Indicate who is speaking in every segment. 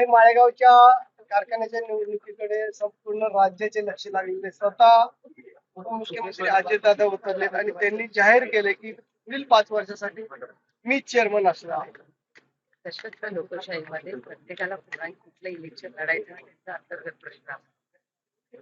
Speaker 1: आणि माळेगावच्या कारखान्याच्या निवडणुकीकडे संपूर्ण राज्याचे लक्ष लागलेले स्वतः उपमुख्यमंत्री अजितदादा उतरलेत आणि त्यांनी जाहीर केले की पुढील पाच वर्षासाठी मी चेअरमन असणार आहे.
Speaker 2: सशक्त लोकशाहीमध्ये प्रत्येकाला पुन्हा कुठलं इलेक्शन लढायचं त्याचा अंतर्गत प्रश्न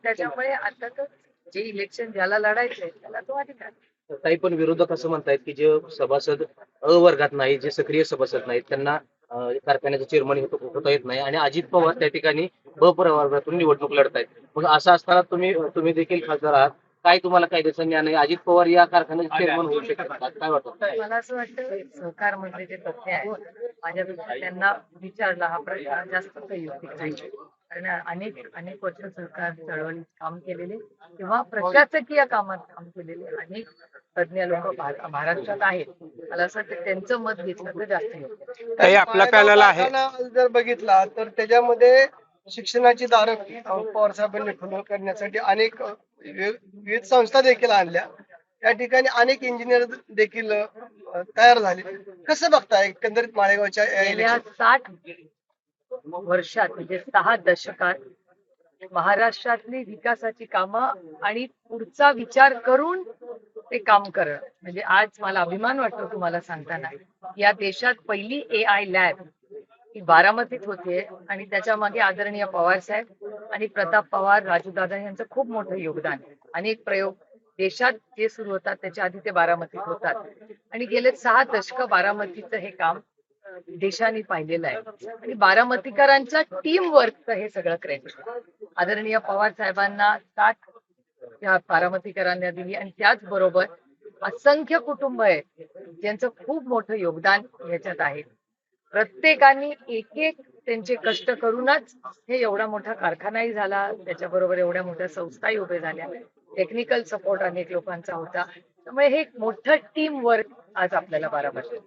Speaker 2: त्याच्यामुळे आता तर जे इलेक्शन ज्याला लढायचंय त्याला तो अधिकार.
Speaker 3: काही पण विरोधक असं म्हणतायत की जे सभासद अ वर्गात नाही जे सक्रिय सभासद नाहीत त्यांना कारखान्याचं चेअरमन होता येत नाही. आणि अजित पवार त्या ठिकाणी ब प्रवर्गातून निवडणूक लढतायत. मग असं असताना तुम्ही तुम्ही देखील खासदार आहात. काय तुम्हाला कायद्याचं ज्ञान आहे? अजित पवार या कारखान्याचे चेअरमन होऊ शकतात काय वाटतं?
Speaker 2: मला असं वाटतं सहकार मंत्री जे तथ्य आहे माझ्यापेक्षा त्यांना विचारला हा प्रश्न जास्त संयुक्तिक नाही. कारण अनेक अनेक वर्ष सहकार चळवळीत काम केलेले किंवा प्रशासकीय कामात काम केलेले अनेक तज्ञ लोक महाराष्ट्रात आहेत. मला असं वाटतं त्यांचं मत घेतलं तर जास्त योग्य
Speaker 4: ताई, आपला पॅनल आहे.
Speaker 1: जर बघितला तर त्याच्यामध्ये शिक्षणाची दारं अं, पवार साहेबांनी खुलं करण्यासाठी अनेक अं, वि- विविध संस्था देखील आणल्या. या ठिकाणी अनेक इंजिनियर देखील अं, तयार झाले. कसं बघताय एकंदरीत माळेगावच्या या
Speaker 2: गेल्या
Speaker 1: election?
Speaker 2: साठ वर्षात म्हणजे सहा दशकात महाराष्ट्रातली विकासाची कामं आणि पुढचा विचार करून ते काम करणं. म्हणजे आज मला अभिमान वाटतो तुम्हाला सांगताना. या देशात पहिली ए आय लॅब ही बारामतीत होते आणि त्याच्यामागे आदरणीय पवार साहेब आणि प्रताप पवार राजूदादा यांचं खूप मोठं योगदान. अनेक प्रयोग देशात जे सुरू होतात त्याच्या आधी ते बारामतीत होतात. आणि गेले सहा दशक बारामतीचं हे काम देशाने पाहिलेलं आहे. आणि बारामतीकरांच्या टीम वर्कचं हे सगळं क्रेडिट आदरणीय पवार साहेबांना सात त्या बारामतीकरांना दिली. आणि त्याचबरोबर असंख्य कुटुंब आहेत ज्यांचं खूप मोठं योगदान ह्याच्यात आहे. प्रत्येकाने एक एक त्यांचे कष्ट करूनच हे एवढा मोठा कारखानाही झाला. त्याच्याबरोबर एवढ्या मोठ्या संस्थाही उभे झाल्या. टेक्निकल सपोर्ट अनेक लोकांचा होता. त्यामुळे हे एक मोठं टीम वर्क आज आपल्याला बारामती